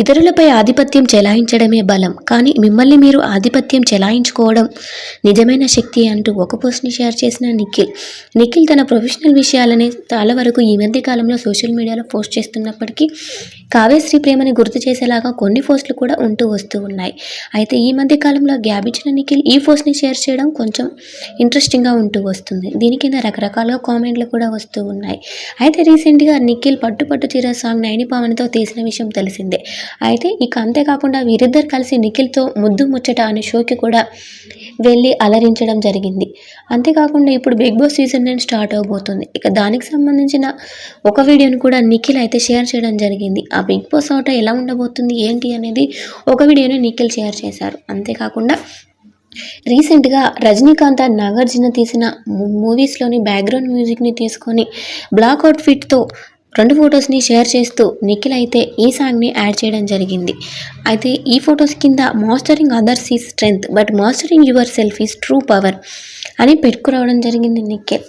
ఇతరులపై ఆధిపత్యం చెలాయించడమే బలం. కానీ మిమ్మల్ని మీరు ఆధిపత్యం చెలాయించుకోవడం నిజమైన శక్తి అంటూ ఒక పోస్ట్ని షేర్ చేసిన నిఖిల్. నిఖిల్ తన ప్రొఫెషనల్ విషయాలని చాలా వరకు ఈ మధ్య కాలంలో సోషల్ మీడియాలో పోస్ట్ చేస్తున్నప్పటికీ కావ్యశ్రీ ప్రేమని గుర్తు చేసేలాగా కొన్ని పోస్టులు కూడా ఉంటూ వస్తూ ఉన్నాయి. అయితే ఈ మధ్య కాలంలో గ్యాప్ ఇచ్చిన నిఖిల్ ఈ పోస్ట్ని షేర్ చేయడం కొంచెం ఇంట్రెస్టింగ్గా ఉంటూ వస్తుంది. దీని కింద రకరకాలుగా కామెంట్లు కూడా వస్తూ ఉన్నాయి. అయితే రీసెంట్గా నిఖిల్ పట్టు పట్టు చీర సాంగ్ నైని పావనితో తీసిన విషయం తెలిసిందే. అయితే ఇక అంతేకాకుండా వీరిద్దరు కలిసి నిఖిల్తో ముద్దు ముచ్చట అనే షోకి కూడా వెళ్ళి అలరించడం జరిగింది. అంతేకాకుండా ఇప్పుడు Bigg Boss season nine start అవబోతుంది. ఇక దానికి సంబంధించిన ఒక వీడియోని కూడా నిఖిల్ అయితే షేర్ చేయడం జరిగింది. ఆ బిగ్ బాస్ ఆట ఎలా ఉండబోతుంది ఏంటి అనేది ఒక వీడియోని నిఖిల్ షేర్ చేశారు. అంతేకాకుండా రీసెంట్గా రజనీకాంత్ అండ్ నాగార్జున తీసిన మూవీస్లోని బ్యాక్గ్రౌండ్ మ్యూజిక్ని తీసుకొని బ్లాక్ అవుట్ఫిట్తో రెండు ఫొటోస్ని షేర్ చేస్తూ నిఖిల్ అయితే ఈ సాంగ్ని యాడ్ చేయడం జరిగింది. అయితే ఈ ఫొటోస్ కింద మాస్టరింగ్ అదర్స్ ఈ strength but mastering yourself is true power అని పెట్టుకురావడం జరిగింది నిఖిల్.